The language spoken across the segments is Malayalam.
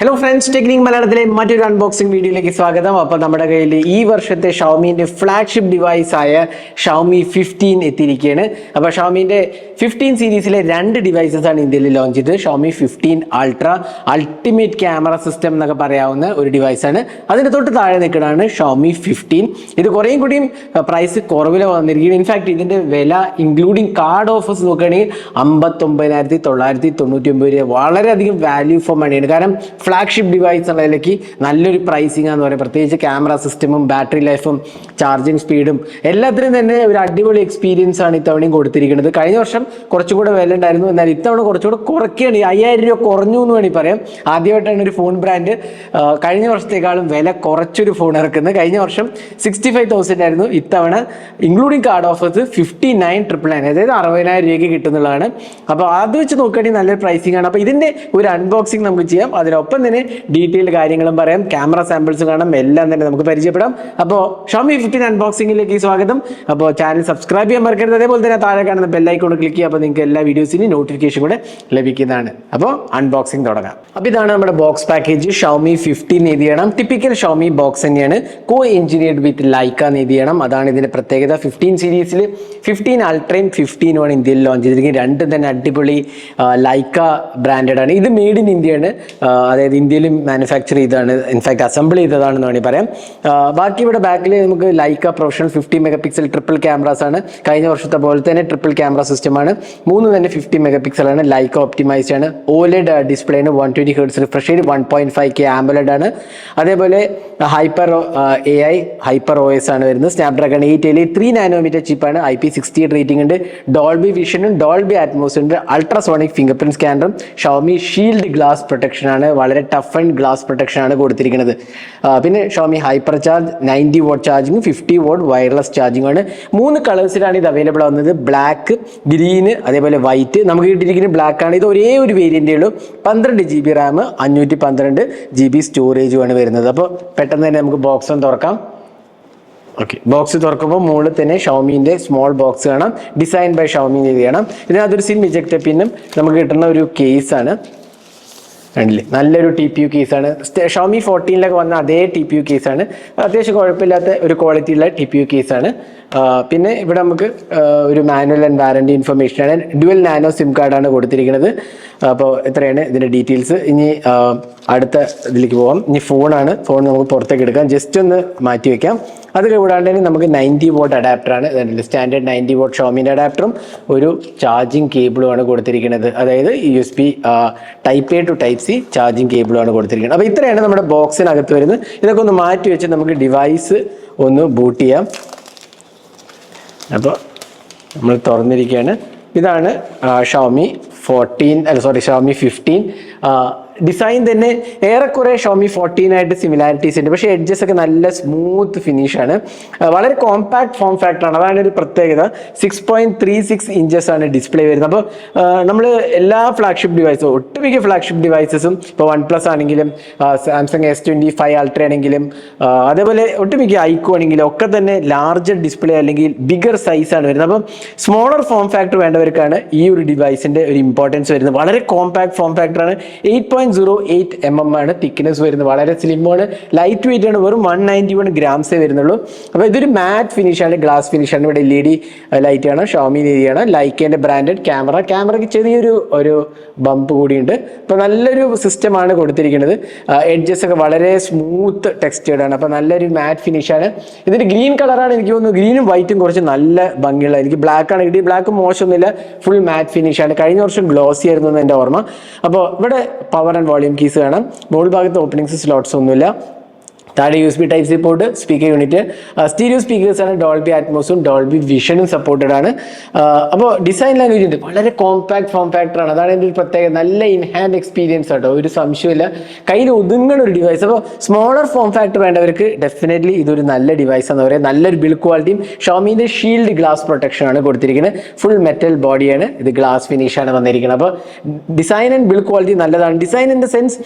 ഹലോ ഫ്രണ്ട്സ് ടെക്നിക് മലയാളത്തിലെ മറ്റൊരു അൺബോക്സിംഗ് വീഡിയോയിലേക്ക് സ്വാഗതം. അപ്പോൾ നമ്മുടെ കയ്യിൽ ഈ വർഷത്തെ ഷൗമിന്റെ ഫ്ലാഗ്ഷിപ്പ് ഡിവൈസ് ആയ ഷൗമി ഫിഫ്റ്റീൻ എത്തിയിരിക്കുകയാണ്. അപ്പോൾ ഷൗമിന്റെ ഫിഫ്റ്റീൻ സീരീസിലെ രണ്ട് ഡിവൈസസ് ആണ് ഇന്ത്യയിൽ ലോഞ്ച് ചെയ്തത്. Xiaomi fifteen ultra ultimate camera system എന്നൊക്കെ പറയാവുന്ന ഒരു ഡിവൈസാണ് അതിന്റെ തൊട്ട് താഴെ നിൽക്കുന്നതാണ് ഷൗമി ഫിഫ്റ്റീൻ ഇത് കുറേയും കൂടിയും പ്രൈസ് കുറവിൽ വന്നിരിക്കുകയാണ്. ഇൻഫാക്ട് ഇതിന്റെ വില ഇൻക്ലൂഡിങ് കാർഡ് ഓഫേഴ്സ് നോക്കുകയാണെങ്കിൽ അമ്പത്തൊമ്പതിനായിരത്തി തൊള്ളായിരത്തി തൊണ്ണൂറ്റി ഒമ്പത് രൂപ വളരെയധികം വാല്യൂ ഫോർ മണിയാണ് കാരണം ഫ്ലാഗ്ഷിപ്പ് ഡിവൈസ് എന്നുള്ളതിലേക്ക് നല്ലൊരു പ്രൈസിംഗ് എന്ന് പറയുന്നത് പ്രത്യേകിച്ച് ക്യാമറ സിസ്റ്റമും ബാറ്ററി ലൈഫും ചാർജിങ് സ്പീഡും എല്ലാത്തിനും തന്നെ ഒരു അടിപൊളി എക്സ്പീരിയൻസ് ആണ് ഇത്തവണയും കൊടുത്തിരിക്കുന്നത്. കഴിഞ്ഞ വർഷം കുറച്ചും കൂടെ വില ഉണ്ടായിരുന്നു. എന്നാൽ ഇത്തവണ കുറച്ചുകൂടെ കുറയ്ക്കുകയാണ്. അയ്യായിരം രൂപ കുറഞ്ഞു എന്ന് വേണമെങ്കിൽ പറയാം. ആദ്യമായിട്ടാണ് ഒരു ഫോൺ ബ്രാൻഡ് കഴിഞ്ഞ വർഷത്തേക്കാളും വില കുറച്ചൊരു ഫോൺ ഇറക്കുന്നത്. കഴിഞ്ഞ വർഷം സിക്സ്റ്റി ഫൈവ് തൗസൻഡ് ആയിരുന്നു. ഇത്തവണ including card offers fifty nine triple nine അതായത് അറുപതിനായിരം രൂപയ്ക്ക് കിട്ടുന്നതാണ് അപ്പോൾ അത് വെച്ച് നോക്കുകയാണെങ്കിൽ നല്ലൊരു പ്രൈസിംഗ് ആണ്. അപ്പോൾ ഇതിന്റെ ഒരു അൺബോക്സിംഗ് നമുക്ക് ചെയ്യാം. അതിനൊപ്പം തന്നെ ഡീറ്റെയിൽഡ് കാര്യങ്ങളും പറയാം. ക്യാമറ സാമ്പിൾസും കാണാം. എല്ലാം തന്നെ നമുക്ക് പരിചയപ്പെടാം. അപ്പോൾ ഷോമി ഫിഫ്റ്റീൻ അൺബോക്സിംഗിലേക്ക് സ്വാഗതം. അപ്പോൾ ചാനൽ സബ്സ്ക്രൈബ് ചെയ്യാൻ മറക്കരുത്. അതേപോലെ തന്നെ താഴെ കാണുന്ന ബെല്ലൈക്കോൺ ക്ലിക്ക് ചെയ്യുക. അപ്പോൾ നിങ്ങൾക്ക് എല്ലാ വീഡിയോസിനും നോട്ടിഫിക്കേഷൻ കൂടെ ലഭിക്കുന്നതാണ്. അപ്പോൾ അൺബോക്സിംഗ് തുടങ്ങാം. അപ്പോൾ ഇതാണ് നമ്മുടെ ബോക്സ് പാക്കേജ് ഷോമി ഫിഫ്റ്റീൻ എഴുതി ചെയ്യണം. ടിപ്പിക്കൽ ഷോമി ബോക്സ് തന്നെയാണ്. കോ എഞ്ചിനീയർഡ് വിത്ത് ലൈക്ക എന്ന് എഴുതി ചെയ്യണം. അതാണ് ഇതിന്റെ പ്രത്യേകത. ഫിഫ്റ്റീൻ സീരീസിൽ ഫിഫ്റ്റീൻ അൾട്രയും ഫിഫ്റ്റീനുമാണ് ഇന്ത്യയിൽ ലോഞ്ച് ചെയ്തിരിക്കുന്നത്. രണ്ടും തന്നെ അടിപൊളി ലൈക്ക ബ്രാൻഡഡ് ആണ്. ഇത് മെയ്ഡ് ഇൻ ഇന്ത്യയാണ് അതായത് ഇന്ത്യയിൽ മാനുഫാക്ചർ ചെയ്തതാണ് ഇൻഫാക്ട് അസംബിൾ ചെയ്തതാണെന്ന് വേണമെങ്കിൽ പറയാം. ബാക്കി ഇവിടെ ബാക്കിൽ നമുക്ക് Leica professional fifty megapixel triple cameras ആണ്. കഴിഞ്ഞ വർഷത്തെ പോലെ തന്നെ ട്രിപ്പിൾ ക്യാമറ സിസ്റ്റമാണ് മൂന്ന് തന്നെ ഫിഫ്റ്റി മെഗാ ആണ്. ലൈക്ക ഒപ്റ്റിമൈസ്ഡ് ആണ്. ഓലെഡ് ഡിസ്പ്ലേന് വൺ ട്വന്റി ഹേർട്സ് റിഫ്രഷ് ചെയ്ത് വൺ പോയിന്റ് ഫൈവ് കെ ആംബലഡ് ആണ്. അതേപോലെ hyper A I hyper O S ആണ് വരുന്നത്. Snapdragon eight L three nanometre ചിപ്പാണ് ഐ പി സിക്സ്റ്റി റേറ്റിംഗ് ഉണ്ട്. ഡോൾബി വിഷനും ഡോൾബി അറ്റ്മോസ് ഉണ്ട്. അൾട്രാസോണിക് ഫിംഗർ പ്രിന്റ് സ്കാനറും ഷോമി ഷീൽഡ് ഗ്ലാസ് പ്രൊട്ടക്ഷൻ ആണ്. വളരെ ടഫ് ആൻഡ് ഗ്ലാസ് പ്രൊട്ടക്ഷൻ ആണ് കൊടുത്തിരിക്കുന്നത്. പിന്നെ Xiaomi hyper charge ninety watt charging fifty watt wireless charging ആണ്. മൂന്ന് കളേഴ്സിലാണ് ഇത് അവൈലബിൾ ആവുന്നത്. ബ്ലാക്ക് ഗ്രീന് അതേപോലെ വൈറ്റ് നമുക്ക് കിട്ടിയിരിക്കുന്ന ബ്ലാക്ക് ആണ്. ഇത് ഒരേ ഒരു വേരിയന്റേ ഉള്ളൂ. പന്ത്രണ്ട് ജി ബി റാം അഞ്ഞൂറ്റി പന്ത്രണ്ട് ജി ബി സ്റ്റോറേജുമാണ് വരുന്നത്. അപ്പോൾ പെട്ടെന്ന് തന്നെ നമുക്ക് ബോക്സ് ഒന്ന് തുറക്കാം. ഓക്കെ ബോക്സ് തുറക്കുമ്പോൾ മുകളിൽ തന്നെ ഷൗമീന്റെ സ്മോൾ ബോക്സ് കാണാം. ഡിസൈൻ ബൈ ഷൗമി എന്ന് ചെയ്യണം അതൊരു സിം ഇജക്റ്റ് പിന്നും നമുക്ക് കിട്ടുന്ന ഒരു കേസാണ് കണ്ടില്ലേ നല്ലൊരു ടി പി യു കേസാണ് ഷോമി ഫോർട്ടീനിലൊക്കെ വന്ന അതേ ടി പി യു കേസാണ് അത്യാവശ്യം കുഴപ്പമില്ലാത്ത ഒരു ക്വാളിറ്റിയുള്ള ടി പി യു കേസാണ് പിന്നെ ഇവിടെ നമുക്ക് ഒരു മാനുവൽ ആൻഡ് വാറണ്ടി ഇൻഫർമേഷൻ ആണ്. ഡ്യുവൽ നാനോ സിം കാർഡാണ് കൊടുത്തിരിക്കുന്നത്. അപ്പോൾ ഇത്രയാണ് ഇതിന്റെ ഡീറ്റെയിൽസ് ഇനി അടുത്ത ഇതിലേക്ക് പോകാം ഇനി ഫോണാണ് ഫോൺ നമുക്ക് പുറത്തേക്ക് എടുക്കാം. ജസ്റ്റ് ഒന്ന് മാറ്റി വയ്ക്കാം അത് കൂടാണ്ട് തന്നെ നമുക്ക് നയന്റി വോട്ട് അഡാപ്റ്ററാണ് സ്റ്റാൻഡേർഡ് നയന്റി വോട്ട് ഷോമിന്റെ അഡാപ്റ്ററും ഒരു ചാർജിങ് കേബിളുമാണ് കൊടുത്തിരിക്കുന്നത്. അതായത് U S P type A to type C charging കേബിളുമാണ് കൊടുത്തിരിക്കുന്നത്. അപ്പോൾ ഇത്രയാണ് നമ്മുടെ ബോക്സിനകത്ത് വരുന്നത്. ഇതൊക്കെ ഒന്ന് മാറ്റി വെച്ച് നമുക്ക് ഡിവൈസ് ഒന്ന് ബൂട്ട് ചെയ്യാം. അപ്പോൾ നമ്മൾ തുറന്നിരിക്കുകയാണ്. ഇതാണ് ഷോമി ഫോർട്ടീൻ അല്ല സോറി ഷോമി ഫിഫ്റ്റീൻ ഡിസൈൻ തന്നെ ഏറെക്കുറെ ഷോമി ഫോർട്ടീൻ ആയിട്ട് സിമിലാരിറ്റീസ് ഉണ്ട്. പക്ഷേ എഡ്ജസ് ഒക്കെ നല്ല സ്മൂത്ത് ഫിനിഷാണ് വളരെ കോമ്പാക്ട് ഫോം ഫാക്ടർ ആണ്. അതാണ് ഒരു പ്രത്യേകത. Six point three six inches ആണ് ഡിസ്പ്ലേ വരുന്നത്. അപ്പോൾ നമ്മൾ എല്ലാ ഫ്ലാഗ്ഷിപ്പ് ഡിവൈസും ഒട്ടുമിക്ക ഫ്ലാഗ്ഷിപ്പ് ഡിവൈസസും ഇപ്പോൾ വൺ പ്ലസ് ആണെങ്കിലും Samsung S twenty five ultra ആണെങ്കിലും അതേപോലെ ഒട്ടുമിക്ക ഐക്കോ ആണെങ്കിലും ഒക്കെ തന്നെ ലാർജർ ഡിസ്പ്ലേ അല്ലെങ്കിൽ ബിഗർ സൈസാണ് വരുന്നത്. അപ്പം സ്മോളർ ഫോം ഫാക്ടർ വേണ്ടവർക്കാണ് ഈ ഒരു ഡിവൈസിന്റെ ഒരു ഇമ്പോർട്ടൻസ് വരുന്നത്. വളരെ കോമ്പാക്ട് ഫോം ഫാക്ടർ ആണ്. Eight point zero eight M M ആണ് തിക്നെസ് വരുന്നത്. വളരെ സ്ലിം ആണ്. ലൈറ്റ് വെയിറ്റ് ആണ്. വെറും വൺ നയന്റി വൺ ഗ്രാംസേ വരുന്നുള്ളൂ. അപ്പോൾ ഇതൊരു മാറ്റ് ഫിനിഷ് ആണ്. ഗ്ലാസ് ഫിനിഷ് ആണ്. ഇവിടെ എൽ ഇ ഡി ലൈറ്റ് ആണ്. ഷോമി ആണ് ലൈക്കേന്റെ ബ്രാൻഡഡ് ക്യാമറ ക്യാമറയ്ക്ക് ചെറിയൊരു ഒരു ബമ്പ് കൂടിയുണ്ട്. അപ്പോൾ നല്ലൊരു സിസ്റ്റമാണ് കൊടുത്തിരിക്കുന്നത്. എഡ്ജസ് ഒക്കെ വളരെ സ്മൂത്ത് ടെക്സ്റ്റേഡ് ആണ്. അപ്പോൾ നല്ലൊരു മാറ്റ് ഫിനിഷ് ആണ്. ഇതിന്റെ ഗ്രീൻ കളറാണ് എനിക്ക് തോന്നുന്നു. ഗ്രീനും വൈറ്റും കുറച്ച് നല്ല ഭംഗിയുള്ള എനിക്ക് ബ്ലാക്ക് ആണ് കിട്ടി ബ്ലാക്ക് മോശമൊന്നുമില്ല. ഫുൾ മാറ്റ് ഫിനിഷ് ആണ്. കഴിഞ്ഞ വർഷം ഗ്ലോസി ആയിരുന്നു എന്റെ ഓർമ്മ. അപ്പോൾ ഇവിടെ പവർ ആൻഡ് വോളിയം കീസ് കാണാം മുകൾ ഭാഗത്ത് ഓപ്പണിങ്സ് സ്ലോട്ട്സ് ഒന്നുമില്ല. താഴെ U S B type C port speaker unit stereo speakers ആണ് ഡോൾബി ആറ്റ്മോസും ഡോൾബി വിഷനും സപ്പോർട്ടഡ് ആണ്. അപ്പോൾ ഡിസൈൻ ലാംഗ്വേജ് ഉണ്ട്. വളരെ കോമ്പാക്ട് ഫോം ഫാക്ടർ ആണ്. അതാണ് എന്റെ ഒരു പ്രത്യേകത നല്ല ഇൻഹാൻഡ് എക്സ്പീരിയൻസ് ആട്ടോ. ഒരു സംശയമില്ല കയ്യിൽ ഒതുങ്ങുന്ന ഒരു ഡിവൈസ് അപ്പോൾ സ്മോളർ ഫോം ഫാക്ടർ വേണ്ടവർക്ക് ഡെഫിനറ്റ്ലി ഇതൊരു നല്ല ഡിവൈസ് എന്ന് പറയാം. നല്ലൊരു ബിൽഡ് ക്വാളിറ്റിയും ഷോമിന്റെ ഷീൽഡ് ഗ്ലാസ് പ്രൊട്ടക്ഷൻ ആണ് കൊടുത്തിരിക്കുന്നത്. ഫുൾ മെറ്റൽ ബോഡിയാണ് ഇത് ഗ്ലാസ് ഫിനിഷ് ആണ് വന്നിരിക്കുന്നത്. അപ്പോൾ ഡിസൈൻ ആൻഡ് ബിൽഡ് ക്വാളിറ്റി നല്ലതാണ്. Design in the sense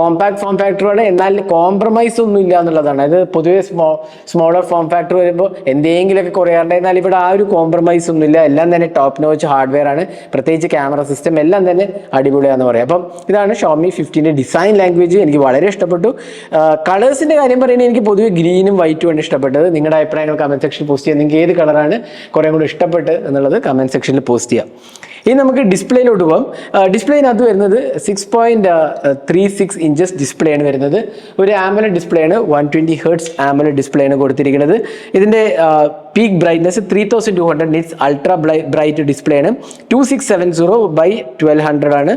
compact form ഫാക്ടറാണ് എന്നാൽ കോംപ്രമൈസ് ഒന്നും ഇല്ല എന്നുള്ളതാണ്. അതായത് പൊതുവെ സ്മോ സ്മോളർ ഫോം ഫാക്ടർ വരുമ്പോൾ എന്തെങ്കിലുമൊക്കെ കുറയാറുണ്ട്. എന്നാൽ ഇവിടെ ആ ഒരു കോംപ്രമൈസ് ഒന്നും ഇല്ല. എല്ലാം തന്നെ ടോപ്പ് നോച്ച് ഹാർഡ്വെയർ ആണ്. പ്രത്യേകിച്ച് ക്യാമറ സിസ്റ്റം എല്ലാം തന്നെ അടിപൊളിയാന്ന് പറയാം. അപ്പം ഇതാണ് ഷോമി ഫിഫ്റ്റീന്റെ ഡിസൈൻ ലാംഗ്വേജ് എനിക്ക് വളരെ ഇഷ്ടപ്പെട്ടു. കളേഴ്സിന്റെ കാര്യം പറയുന്നത് എനിക്ക് പൊതുവെ ഗ്രീനും വൈറ്റും ആണ് ഇഷ്ടപ്പെട്ടത്. നിങ്ങളുടെ അഭിപ്രായങ്ങൾ കമന്റ് സെക്ഷനിൽ പോസ്റ്റ് ചെയ്യാം. നിങ്ങൾക്ക് ഏത് കളറാണ് കുറേ കൂടി ഇഷ്ടപ്പെട്ട് എന്നുള്ളത് കമന്റ് സെക്ഷനിൽ പോസ്റ്റ് ചെയ്യാം. ഇനി നമുക്ക് ഡിസ്പ്ലേയിലോട്ട് പോകാം ഡിസ്പ്ലേനകത്ത് വരുന്നത് six point three six inches display ആണ് വരുന്നത്. ഒരു ആമല ഡിസ്പ്ലേ ആണ്. One twenty hertz AMOLED display ആണ് കൊടുത്തിരിക്കുന്നത്. ഇതിന്റെ peak brightness three thousand two hundred nits ultra bright display ആണ്. Two six seven zero by twelve hundred ആണ്.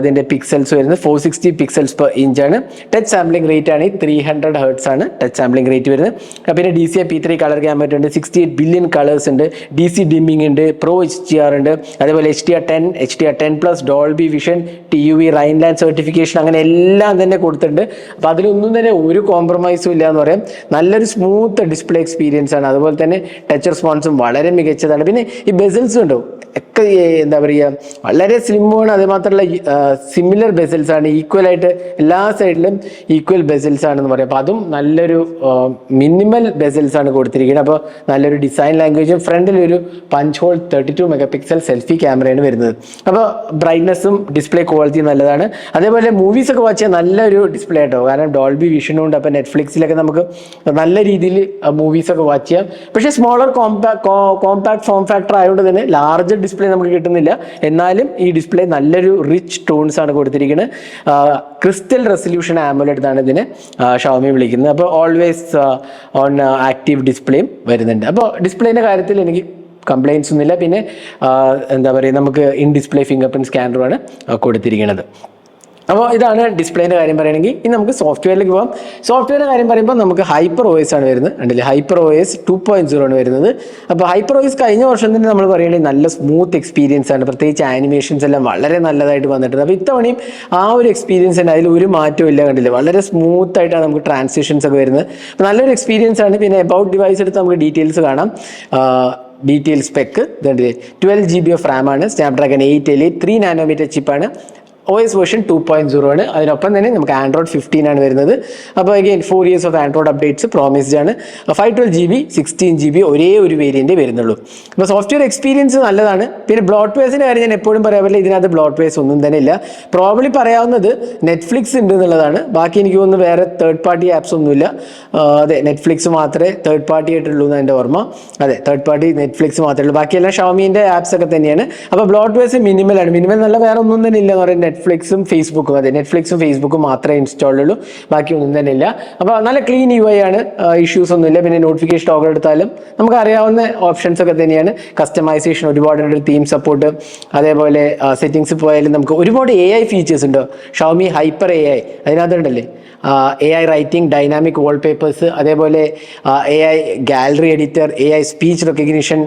ഇതിന്റെ പിക്സൽസ് വരുന്നത് four sixty pixels per inch ആണ്. ടച്ച് സാമ്പിളിംഗ് റേറ്റ് ആണ് ത്രീ ഹൺഡ്രഡ് ഹേർട്സ് ആണ് ടച്ച് സാമ്പിളിംഗ് റേറ്റ് വരുന്നത്. പിന്നെ D C P three colour camera ഉണ്ട്. സിക്സ്റ്റി എയ്റ്റ് ബില്യൺ കളേഴ്സ് ഉണ്ട്. ഡി സി ഡിമ്മിങ് ഉണ്ട്. പ്രോ എച്ച് ടി ആർ ഉണ്ട്. അതേപോലെ H T R ten H T R ten plus Dolby vision T U V Rheinland certification അങ്ങനെ എല്ലാം തന്നെ കൊടുത്തിട്ടുണ്ട്. അപ്പോൾ അതിലൊന്നും തന്നെ ഒരു കോംപ്രമൈസും ഇല്ല എന്ന് പറയാം. നല്ലൊരു സ്മൂത്ത് ഡിസ്പ്ലേ എക്സ്പീരിയൻസ് ആണ്. അതുപോലെ തന്നെ ടച്ച് റെസ്പോൺസും വളരെ മികച്ചതാണ്. പിന്നെ ഈ ബെസിൽസ് ഉണ്ടോ? ഒക്കെ എന്താ പറയുക വളരെ സ്ലിമ്മാണ് അതുമാത്രമല്ല സിമിലർ ബെസിൽസ് ആണ്. ഈക്വൽ ആയിട്ട് എല്ലാ സൈഡിലും ഈക്വൽ ബെസിൽസ് ആണെന്ന് പറയാം. അപ്പോൾ അതും നല്ലൊരു മിനിമൽ ബെസിൽസ് ആണ് കൊടുത്തിരിക്കുന്നത്. അപ്പോൾ നല്ലൊരു ഡിസൈൻ ലാംഗ്വേജും ഫ്രണ്ടിൽ ഒരു punch hole thirty two megapixel selfie ക്യാമറയാണ് വരുന്നത് അപ്പോൾ ബ്രൈറ്റ്നസ്സും ഡിസ്പ്ലേ ക്വാളിറ്റിയും നല്ലതാണ്. അതേപോലെ മൂവീസ് ഒക്കെ വാച്ച് ചെയ്യാൻ നല്ലൊരു ഡിസ്പ്ലേ ആട്ടോ. കാരണം ഡോൾബി വിഷനും ഉണ്ട്. അപ്പോൾ നെറ്റ്ഫ്ലിക്സിലൊക്കെ നമുക്ക് നല്ല രീതിയിൽ മൂവീസൊക്കെ വാച്ച് ചെയ്യാം. പക്ഷേ smaller compact compact form factor ആയതുകൊണ്ട് തന്നെ ലാർജർ ഡിസ്പ്ലേ നമുക്ക് കിട്ടുന്നില്ല. എന്നാലും ഈ ഡിസ്പ്ലേ നല്ലൊരു റിച്ച് ടോൺസ് ആണ് കൊടുത്തിരിക്കുന്നത് ക്രിസ്റ്റൽ റെസൊല്യൂഷൻ ആമുലെടുത്താണ് ഇതിനെ ഷവമി വിളിക്കുന്നത്. അപ്പോൾ ഓൾവേസ് ഓൺ ആക്റ്റീവ് ഡിസ്പ്ലേയും വരുന്നുണ്ട്. അപ്പോൾ ഡിസ്പ്ലേന്റെ കാര്യത്തിൽ എനിക്ക് കംപ്ലയിൻസ് ഒന്നുമില്ല. പിന്നെ എന്താ പറയുക നമുക്ക് ഇൻ ഡിസ്പ്ലേ ഫിംഗർ പ്രിന്റ് സ്കാനറുമാണ് കൊടുത്തിരിക്കുന്നത് അപ്പോൾ ഇതാണ് ഡിസ്പ്ലേന്റെ കാര്യം പറയുകയാണെങ്കിൽ. ഇനി നമുക്ക് സോഫ്റ്റ്വെയറിലേക്ക് പോകാം സോഫ്റ്റ്വെയറിന്റെ കാര്യം പറയുമ്പോൾ നമുക്ക് ഹൈപ്പർ ഓയസ് ആണ് വരുന്നത്. ഉണ്ടല്ലേ hyper OS two point zero ആണ് വരുന്നത്. അപ്പോൾ ഹൈപ്പർ ഓയസ് കഴിഞ്ഞ വർഷം തന്നെ നമ്മൾ പറയുകയാണെങ്കിൽ നല്ല സ്മൂത്ത് എക്സ്പീരിയൻസ് ആണ്. പ്രത്യേകിച്ച് ആനിമേഷൻസ് എല്ലാം വളരെ നല്ലതായിട്ട് വന്നിട്ടുണ്ട്. അപ്പോൾ ഇത്തവണയും ആ ഒരു എക്സ്പീരിയൻസ് തന്നെ അതിൽ ഒരു മാറ്റവും ഇല്ല കണ്ടില്ലേ? വളരെ സ്മൂത്ത് ആയിട്ടാണ് നമുക്ക് ട്രാൻസിഷൻസ് ഒക്കെ വരുന്നത്. അപ്പോൾ നല്ലൊരു എക്സ്പീരിയൻസ് ആണ്. പിന്നെ എബൌട്ട് ഡിവൈസ് എടുത്ത് നമുക്ക് ഡീറ്റെയിൽസ് കാണാം. Detail spec twelve G B of RAM ആണ്. Snapdragon eight L three nanometre ചിപ്പാണ് O S version two point zero ആണ്. അതിനൊപ്പം തന്നെ നമുക്ക് ആൻഡ്രോയിഡ് ഫിഫ്റ്റീൻ ആണ് വരുന്നത്. അപ്പോൾ again four years of Android updates promised ആണ്. Five twelve G B sixteen G B ഒരേ ഒരു വേരിയന്റ് വരുന്നുള്ളൂ. അപ്പോൾ സോഫ്റ്റ്വെയർ എക്സ്പീരിയൻസ് നല്ലതാണ്. പിന്നെ ബ്ലോട്ട് വേസിന്റെ കാര്യം ഞാൻ എപ്പോഴും പറയാൻ പറ്റില്ല ഇതിനകത്ത് ബ്ലോട്ട് വേസ് ഒന്നും തന്നെ ഇല്ല. പ്രോബ്ലി പറയാവുന്നത് നെറ്റ്ഫ്ലിക്സ് ഉണ്ട് എന്നുള്ളതാണ്. ബാക്കി എനിക്ക് തോന്നുന്നു വേറെ തേർഡ് പാർട്ടി ആപ്സ് ഒന്നുമില്ല. അതെ നെറ്റ്ഫ്ലിക്സ് മാത്രമേ തേർഡ് പാർട്ടി ആയിട്ടുള്ളൂ എന്ന് എന്റെ ഓർമ്മ. അതെ തേർഡ് പാർട്ടി നെറ്റ്ഫ്ലിക്സ് മാത്രമേ ഉള്ളൂ. ബാക്കിയെല്ലാം ഷോമിന്റെ ആപ്സ് ഒക്കെ തന്നെയാണ്. അപ്പോൾ ബ്ലോട്ട് വേസ് മിനിമലാണ് മിനിമൽ നല്ല വേറെ ഒന്നും തന്നെ ഇല്ല എന്ന് പറയുന്നത് നെറ്റ്ഫ്ലിക്സും ഫേസ്ബുക്കും അതെ നെറ്റ്ഫ്ലിക്സും ഫേസ്ബുക്കും മാത്രമേ ഇൻസ്റ്റാൾ ഉള്ളൂ. ബാക്കി ഒന്നും തന്നെ ഇല്ല. അപ്പോൾ നല്ല ക്ലീൻ യു ഐ ആണ് ഇഷ്യൂസ് ഒന്നുമില്ല പിന്നെ നോട്ടിഫിക്കേഷൻ ടോക്കൺ എടുത്താലും നമുക്ക് അറിയാവുന്ന ഓപ്ഷൻസ് ഒക്കെ തന്നെയാണ്. കസ്റ്റമൈസേഷൻ ഒരുപാടുണ്ട് തീം സപ്പോർട്ട് അതേപോലെ സെറ്റിങ്സ് പോയാലും നമുക്ക് ഒരുപാട് എ ഐ ഫീച്ചേഴ്സ് ഉണ്ട്? Xiaomi hyper A I അതിനകത്തുണ്ടല്ലേ A I writing dynamic wallpapers അതേപോലെ A I gallery editor A I speech recognition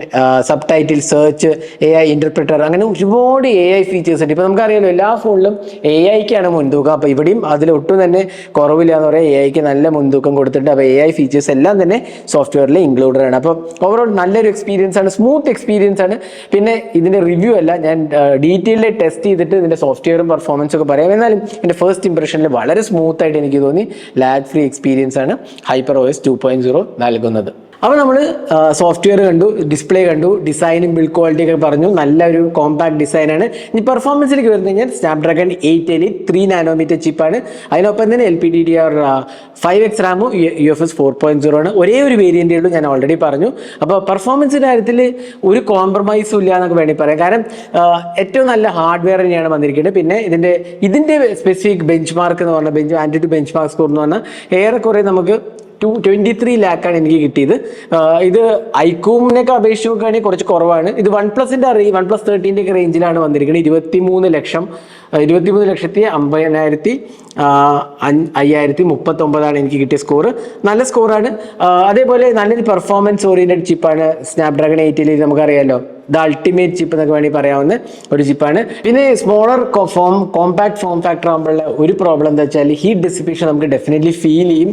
subtitle search A I interpreter അങ്ങനെ ഒരുപാട് എ ഐ ഫീച്ചേഴ്സ് ഉണ്ട്. ഇപ്പോൾ നമുക്കറിയാലോ എല്ലാ ഫോണിലും എ ഐക്കാണ് മുൻതൂക്കം. അപ്പോൾ ഇവിടെയും അതിലൊട്ടും തന്നെ കുറവില്ല എന്ന് പറയാം എ ഐക്ക് നല്ല മുൻതൂക്കം കൊടുത്തിട്ട് അപ്പോൾ എ ഐ ഫീച്ചേഴ്സ് എല്ലാം തന്നെ സോഫ്റ്റ്വെയറിൽ ഇൻക്ലൂഡഡ് ആണ്. അപ്പോൾ ഓവറോൾ നല്ലൊരു എക്സ്പീരിയൻസ് ആണ്. സ്മൂത്ത് എക്സ്പീരിയൻസ് ആണ്. പിന്നെ ഇതിന്റെ റിവ്യൂ അല്ല. ഞാൻ ഡീറ്റെയിൽഡ് ടെസ്റ്റ് ചെയ്തിട്ട് ഇതിന്റെ സോഫ്റ്റ്വെയറും പെർഫോമൻസും ഒക്കെ പറയാം. എന്നാലും എന്റെ ഫസ്റ്റ് ഇംപ്രഷനിൽ വളരെ സ്മൂത്ത് ആയിട്ട് എനിക്ക് തോന്നി. ലാഗ് ഫ്രീ എക്സ്പീരിയൻസ് ആണ്. Hyper OS two point zero നൽകുന്നത്. അപ്പോൾ നമ്മൾ സോഫ്റ്റ്വെയർ കണ്ടു ഡിസ്പ്ലേ കണ്ടു ഡിസൈനും ബിൽഡ് ക്വാളിറ്റി ഒക്കെ പറഞ്ഞു. നല്ലൊരു കോമ്പാക്ട് ഡിസൈനാണ് ഇനി പെർഫോമൻസിലേക്ക് വരുന്ന കഴിഞ്ഞാൽ സ്നാപ്ഡ്രാഗൺ എയ്റ്റ് എലി ത്രീ നാനോമീറ്റർ ചിപ്പാണ് അതിനൊപ്പം തന്നെ L P D D R five X റാമും U F S four point zero ആണ്. ഒരേ ഒരു വേരിയന്റേ ഉള്ളൂ ഞാൻ ഓൾറെഡി പറഞ്ഞു. അപ്പോൾ പെർഫോമൻസിന്റെ കാര്യത്തിൽ ഒരു കോംപ്രമൈസും ഇല്ല എന്നൊക്കെ വേണമെങ്കിൽ പറയാം. കാരണം ഏറ്റവും നല്ല ഹാർഡ്വെയർ തന്നെയാണ് വന്നിരിക്കുന്നത്. പിന്നെ ഇതിന്റെ ഇതിന്റെ സ്പെസിഫിക് ബെഞ്ച് മാർക്ക് എന്ന് പറഞ്ഞാൽ bench AnTuTu benchmark score എന്ന് പറഞ്ഞാൽ ഏറെക്കുറെ നമുക്ക് ടു ട്വന്റി ത്രീ ലാക്കാണ് എനിക്ക് കിട്ടിയത്. ഇത് ഐക്കൂമിനൊക്കെ അപേക്ഷിച്ച് നോക്കുകയാണെങ്കിൽ കുറച്ച് കുറവാണ്. ഇത് വൺ പ്ലസിന്റെ റേ വൺ പ്ലസ് തേർട്ടീന്റെ ഒക്കെ റേഞ്ചിലാണ് വന്നിരിക്കുന്നത്. ഇരുപത്തി മൂന്ന് ലക്ഷം ഇരുപത്തി മൂന്ന് ലക്ഷത്തി അമ്പതിനായിരത്തി അയ്യായിരത്തി മുപ്പത്തി മുപ്പത്തൊമ്പതാണ് എനിക്ക് കിട്ടിയ സ്കോർ നല്ല സ്കോറാണ് അതേപോലെ നല്ലൊരു പെർഫോമൻസ് ഓറിയന്റഡ് ചിപ്പാണ് സ്നാപ്ഡ്രാഗൺ എയ്റ്റിൽ നമുക്കറിയാലോ. ദ അൾട്ടിമേറ്റ് ചിപ്പ് എന്നൊക്കെ വേണമെങ്കിൽ പറയാവുന്ന ഒരു ചിപ്പാണ് പിന്നെ smaller form compact form factor ആകുമ്പോഴുള്ള ഒരു പ്രോബ്ലം എന്താ വെച്ചാൽ ഹീറ്റ് ഡിസിപ്പേഷൻ നമുക്ക് ഡെഫിനറ്റ്ലി ഫീൽ ചെയ്യും.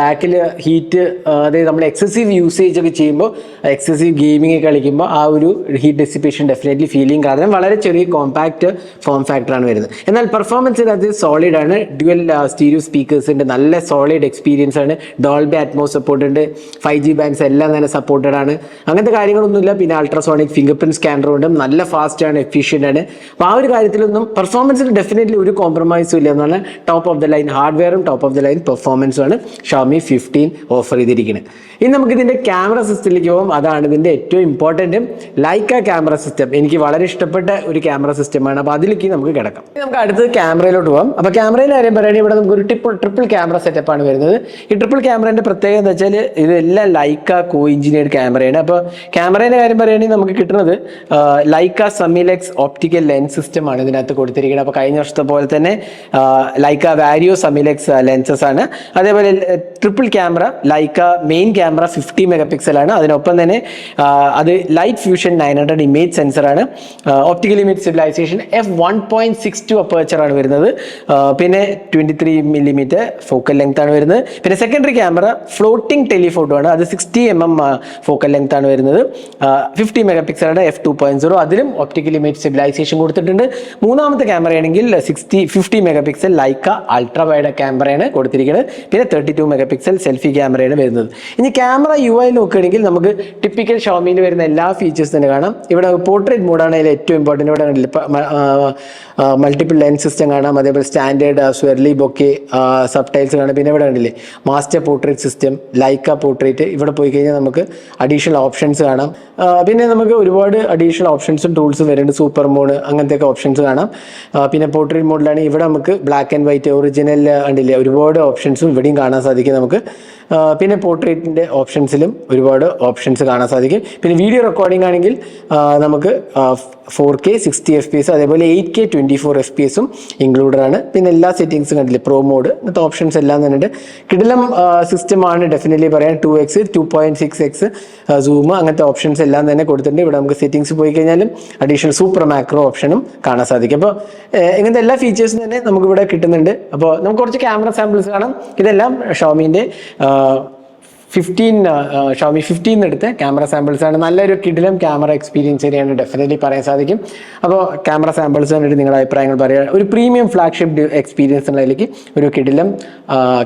ബാക്കിൽ ഹീറ്റ് അതായത് നമ്മൾ എക്സസീവ് യൂസേജ് ഒക്കെ ചെയ്യുമ്പോൾ എക്സസീവ് ഗെയിമിംഗ് കളിക്കുമ്പോൾ ആ ഒരു ഹീറ്റ് ഡെസിപ്പേഷൻ ഡെഫിനറ്റ്ലി ഫീൽ ചെയ്യും. കാരണം വളരെ ചെറിയ കോമ്പാക്ട് ഫോം ഫാക്ടറാണ് വരുന്നത്. എന്നാൽ പെർഫോമൻസ് അത് സോളിഡ് ആണ്. ഡ്യുവൽ സ്റ്റീരിയോ സ്പീക്കേഴ്സിന്റെ നല്ല സോളിഡ് എക്സ്പീരിയൻസ് ആണ്. ഡോൾബി അറ്റ്മോസ് സപ്പോർട്ട് ഉണ്ട്. ഫൈവ് ജി ബാൻഡ്സ് എല്ലാം തന്നെ സപ്പോർട്ടഡ് ആണ്. അങ്ങനത്തെ കാര്യങ്ങളൊന്നുമില്ല. പിന്നെ അൾട്രാസോണിക് ഫിംഗർ പ്രിന്റ് സ്കാനർ കൊണ്ടും നല്ല ഫാസ്റ്റ് ആണ് എഫിഷ്യന്റ് ആണ് അപ്പോൾ ആ ഒരു കാര്യത്തിലൊന്നും പെർഫോമൻസിൽ ഡെഫിനറ്റ്ലി ഒരു കോംപ്രമൈസും ഇല്ല എന്നാണ് ടോപ്പ് ഓഫ് ദ ലൈൻ ഹാർഡ്വെയറും ടോപ്പ് ഓഫ് ദ ലൈൻ പെർഫോമൻസും ആണ് ഷാമി ഫിഫ്റ്റീൻ ഓഫർ ചെയ്തിരിക്കുന്നത്. ഇനി നമുക്ക് ഇതിന്റെ ക്യാമറ സിസ്റ്റത്തിലേക്ക് പോകും. അതാണ് ഇതിന്റെ ഏറ്റവും ഇമ്പോർട്ടന്റ് ലൈക്ക ക്യാമറ സിസ്റ്റം എനിക്ക് വളരെ ഇഷ്ടപ്പെട്ട ഒരു ക്യാമറ സിസ്റ്റമാണ് അപ്പോൾ അതിലേക്ക് നമുക്ക് കിടക്കാം. നമുക്ക് അടുത്തത് ക്യാമറയിലോട്ട് പോകാം. അപ്പോൾ ക്യാമറയിൽ കാര്യം പറയുകയാണെങ്കിൽ ഇവിടെ നമുക്ക് ഒരു ട്രിപ്പിൾ ട്രിപ്പിൾ ക്യാമറ സെറ്റപ്പാണ് വരുന്നത്. ഈ ട്രിപ്പിൾ ക്യാമറേന്റെ പ്രത്യേകത എന്താ വെച്ചാൽ ഇതെല്ലാം ലൈക്ക കോ എഞ്ചിനീയർഡ് ക്യാമറയാണ് അപ്പോൾ ക്യാമറേന്റെ കാര്യം പറയുകയാണെങ്കിൽ നമുക്ക് കിട്ടുന്നത് Leica Summilux optical lens system ആണ് ഇതിനകത്ത് കൊടുത്തിരിക്കുന്നത്. അപ്പോൾ കഴിഞ്ഞ വർഷത്തെ പോലെ തന്നെ ലൈക്ക വാരിയോ സമിലെക്സ് ലെൻസസ് ആണ്. അതേപോലെ triple camera Leica main camera fifty megapixel ആണ്. അതിനൊപ്പം തന്നെ അത് light fusion nine hundred image sensor ആണ്. Optical image stabilisation F one point six two aperture ആണ് വരുന്നത്. പിന്നെ twenty three millimetre focal length ആണ് വരുന്നത്. പിന്നെ സെക്കൻഡറി ക്യാമറ ഫ്ലോട്ടിംഗ് ടെലിഫോട്ടോ ആണ്. അത് sixty M M focal length ആണ് വരുന്നത്. ഫിഫ്റ്റി മെഗാ പിക്സലാണ് എഫ് ടു പോയിന്റ് സീറോ അതിലും ഒപ്റ്റിക്കൽ ഇമേജ് സ്റ്റെബിലൈസേഷൻ കൊടുത്തിട്ടുണ്ട്. മൂന്നാമത്തെ ക്യാമറയാണെങ്കിൽ sixty fifty megapixel Leica ultra wide ക്യാമറയാണ് കൊടുത്തിരിക്കുന്നത്. പിന്നെ thirty two mega pixel selfie ക്യാമറയാണ് വരുന്നത്. ഇനി ക്യാമറ യു ഐ നോക്കുകയാണെങ്കിൽ നമുക്ക് ടിപ്പിക്കൽ ഷോമിയിൽ വരുന്ന എല്ലാ ഫീച്ചേഴ്സ് തന്നെ കാണാം. ഇവിടെ പോർട്രേറ്റ് മോഡാണ് അതിൽ ഏറ്റവും ഇമ്പോർട്ടന്റ് ഇവിടെ മൾട്ടിപ്പിൾ ലെൻസ് സിസ്റ്റം കാണാം. അതേപോലെ standard swirly bokeh sub tiles കാണാം. പിന്നെ ഇവിടെ കണ്ടില്ലേ master portrait system Leica portrait ഇവിടെ പോയി കഴിഞ്ഞാൽ നമുക്ക് അഡീഷണൽ ഓപ്ഷൻസ് കാണാം. പിന്നെ നമുക്ക് ഒരുപാട് അഡീഷണൽ ഓപ്ഷൻസും ടൂൾസും വരുന്നുണ്ട്. സൂപ്പർ മോഡ് അങ്ങനത്തെ ഒക്കെ ഓപ്ഷൻസ് കാണാം പിന്നെ പോർട്രേറ്റ് മോഡിലാണ് ഇവിടെ നമുക്ക് ബ്ലാക്ക് ആൻഡ് വൈറ്റ് ഒറിജിനൽ കണ്ടില്ലേ ഒരുപാട് ഓപ്ഷൻസും ഇവിടെയും കാണാൻ സാധിക്കും നമുക്ക്. പിന്നെ പോർട്രേറ്റിന്റെ ഓപ്ഷൻസിലും ഒരുപാട് ഓപ്ഷൻസ് കാണാൻ സാധിക്കും. പിന്നെ വീഡിയോ റെക്കോർഡിംഗ് ആണെങ്കിൽ നമുക്ക് four K sixty F P S അതേപോലെ eight K twenty four F P എസും ഇൻക്ലൂഡഡ് ആണ്. പിന്നെ എല്ലാ സെറ്റിങ്സും കണ്ടില്ലേ പ്രോ മോഡ് ഇന്നത്തെ ഓപ്ഷൻസ് എല്ലാം തന്നെ കിടിലം സിസ്റ്റമാണ് ഡെഫിനറ്റ്ലി പറയാൻ two X two point six X zoom അങ്ങനത്തെ ഓപ്ഷൻസ് എല്ലാം തന്നെ കൊടുത്തിട്ടുണ്ട്. ഇവിടെ നമുക്ക് സെറ്റിങ്സ് പോയി കഴിഞ്ഞാലും അഡീഷണൽ സൂപ്പർ മാക്രോ ഓപ്ഷനും കാണാൻ സാധിക്കും. അപ്പോൾ ഇങ്ങനത്തെ എല്ലാ ഫീച്ചേഴ്സും തന്നെ നമുക്കിവിടെ കിട്ടുന്നുണ്ട്. അപ്പോൾ നമുക്ക് കുറച്ച് ക്യാമറ സാമ്പിൾസ് കാണാം. ഇതെല്ലാം ഷോമിന്റെ ഫിഫ്റ്റീൻ ഷോമി ഫിഫ്റ്റീൻ എടുത്ത് ക്യാമറ സാമ്പിൾസ് ആണ്. നല്ലൊരു കിഡിലും ക്യാമറ എക്സ്പീരിയൻസ് തന്നെയാണ് ഡെഫിനറ്റ്ലി പറയാൻ സാധിക്കും. അപ്പോൾ ക്യാമറ സാമ്പിൾസ് കണ്ടിട്ട് നിങ്ങളുടെ അഭിപ്രായങ്ങൾ പറയുക ഒരു പ്രീമിയം ഫ്ലാഗ്ഷിപ്പ് എക്സ്പീരിയൻസ് ഉള്ളതിലേക്ക് ഒരു കിഡിലും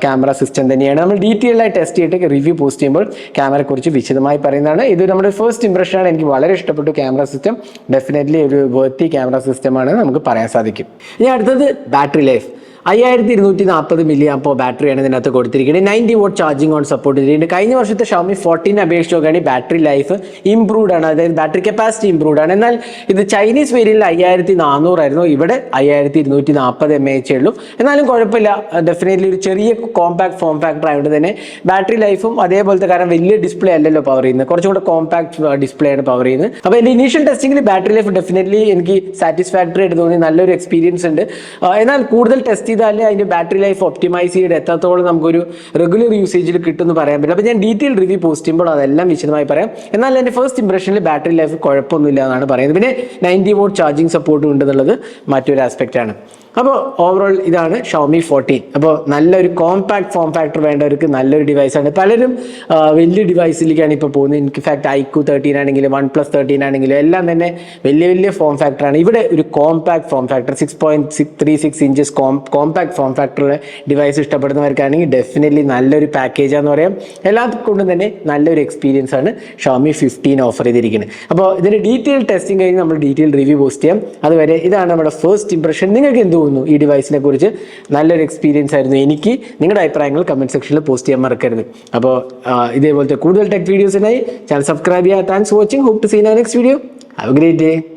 ക്യാമറ സിസ്റ്റം തന്നെയാണ്. നമ്മൾ ഡീറ്റെയിൽ ആയി ടെസ്റ്റ് ചെയ്തിട്ട് റിവ്യൂ പോസ്റ്റ് ചെയ്യുമ്പോൾ ക്യാമറയെക്കുറിച്ച് വിശദമായി പറയുന്നതാണ്. ഇത് നമ്മുടെ ഫസ്റ്റ് ഇംപ്രഷനാണ് എനിക്ക് വളരെ ഇഷ്ടപ്പെട്ടു. ക്യാമറ സിസ്റ്റം ഡെഫിനറ്റ്ലി ഒരു വേർത്തി ക്യാമറ സിസ്റ്റമാണ് നമുക്ക് പറയാൻ സാധിക്കും. ഇനി അടുത്തത് ബാറ്ററി ലൈഫ് അയ്യായിരത്തി ഇരുന്നൂറ്റി നാൽപ്പത് മില്ലി അപ്പോൾ ബാറ്ററിയാണ് ഇതിനകത്ത് കൊടുത്തിരിക്കുന്നത്. Ninety watt charging on support ചെയ്തിട്ടുണ്ട് കഴിഞ്ഞ വർഷത്തെ ഷോമി ഫോർട്ടീൻ അപേക്ഷിച്ച് നോക്കുകയാണെങ്കിൽ ബാറ്ററി ലൈഫ് ഇംപ്രൂവ്ഡ് ആണ്. അതായത് ബാറ്ററി കപ്പാസിറ്റി ഇംപ്രൂവ്ഡ് ആണ്. എന്നാൽ ഇത് ചൈനീസ് വേരിയന്റിൽ അയ്യായിരത്തി നാനൂറായിരുന്നു ഇവിടെ അയ്യായിരത്തി ഇരുന്നൂറ്റി നാൽപ്പത് എം എച്ച് ഉള്ളൂ. എന്നാലും കുഴപ്പമില്ല. ഡെഫിനറ്റ്ലി ഒരു ചെറിയ കോമ്പാക്ട് ഫോം ഫാക്ടർ ആയതുകൊണ്ട് തന്നെ ബാറ്ററി ലൈഫും അതേപോലത്തെ കാരണം വലിയ ഡിസ്പ്ലേ അല്ലല്ലോ പവർ ചെയ്യുന്നത്. കുറച്ചും കൂടെ കോമ്പാക്ട് ഡിസ്പ്ലേ ആണ് പവർ ചെയ്യുന്നത്. അപ്പോൾ എന്റെ ഇനീഷ്യൽ ടെസ്റ്റിംഗിൽ ബാറ്ററി ലൈഫ് ഡെഫിനറ്റ്ലി എനിക്ക് സാറ്റിസ്ഫാക്ടറി ആയിട്ട് തോന്നി. നല്ലൊരു എക്സ്പീരിയൻസ് ഉണ്ട്. എന്നാൽ കൂടുതൽ ടെസ്റ്റ് ചെയ്താലേ അതിന്റെ ബാറ്ററി ലൈഫ് ഒപ്റ്റിമൈസ് ചെയ്ത് എത്രത്തോളം നമുക്കൊരു റെഗുലർ യൂസേജിൽ കിട്ടുമെന്ന് പറയാൻ പറ്റില്ല. അപ്പോൾ ഞാൻ ഡീറ്റെയിൽ റിവ്യൂ പോസ്റ്റ് ചെയ്യുമ്പോൾ അതെല്ലാം വിശദമായി പറയാം. എന്നാൽ എന്റെ ഫസ്റ്റ് ഇംപ്രഷനിൽ ബാറ്ററി ലൈഫ് കുഴപ്പമൊന്നുമില്ല എന്നാണ് പറയുന്നത്. പിന്നെ നയന്റി വോട്ട് ചാർജിങ് സപ്പോർട്ടും ഉണ്ടെന്നുള്ളത് മറ്റൊരു ആസ്പെക്റ്റ് ആണ്. അപ്പോൾ ഓവറോൾ ഇതാണ് ഷോമി ഫോർട്ടീൻ അപ്പോൾ നല്ലൊരു കോമ്പാക്ട് ഫോം ഫാക്ടർ വേണ്ടവർക്ക് നല്ലൊരു ഡിവൈസാണ് പലരും വലിയ ഡിവൈസിലേക്കാണ് ഇപ്പോൾ പോകുന്നത്. എനിക്ക് ഫാക്ട് ഐക്യു തേർട്ടീൻ ആണെങ്കിലും വൺ പ്ലസ് തേർട്ടീൻ ആണെങ്കിലും എല്ലാം തന്നെ വലിയ വലിയ ഫോം ഫാക്ടറാണ് ഇവിടെ ഒരു compact form factor six point six three six inches com compact form ഫാക്ടറിലെ device ഇഷ്ടപ്പെടുന്നവർക്കാണെങ്കിൽ ഡെഫിനറ്റ്ലി നല്ലൊരു പാക്കേജ് പാക്കേജാന്ന് പറയാം. എല്ലാം കൊണ്ടും തന്നെ നല്ലൊരു എക്സ്പീരിയൻസ് ആണ് ഷോമി ഫിഫ്റ്റീൻ ഓഫർ ചെയ്തിരിക്കുന്നത്. അപ്പോൾ ഇതിന്റെ ഡീറ്റെയിൽ ടെസ്റ്റിംഗ് കഴിഞ്ഞ് നമ്മൾ ഡീറ്റെയിൽ റിവ്യൂ പോസ്റ്റ് ചെയ്യാം. അതുവരെ ഇതാണ് നമ്മുടെ ഫസ്റ്റ് ഇംപ്രഷൻ നിങ്ങൾക്ക് എന്ത് തോന്നുന്നു ഈ ഡിവൈസിനെ കുറിച്ച്. നല്ലൊരു എക്സ്പീരിയൻസ് ആയിരുന്നു. എനിക്ക് നിങ്ങളുടെ അഭിപ്രായങ്ങൾ കമന്റ് സെക്ഷനിൽ പോസ്റ്റ് ചെയ്യാൻ മറക്കരുത്. അപ്പോൾ ഇതേപോലത്തെ കൂടുതൽ ടെക് വീഡിയോസിനായി ചാനൽ സബ്സ്ക്രൈബ് ചെയ്യുക. Thanks watching hope to see next video have a great day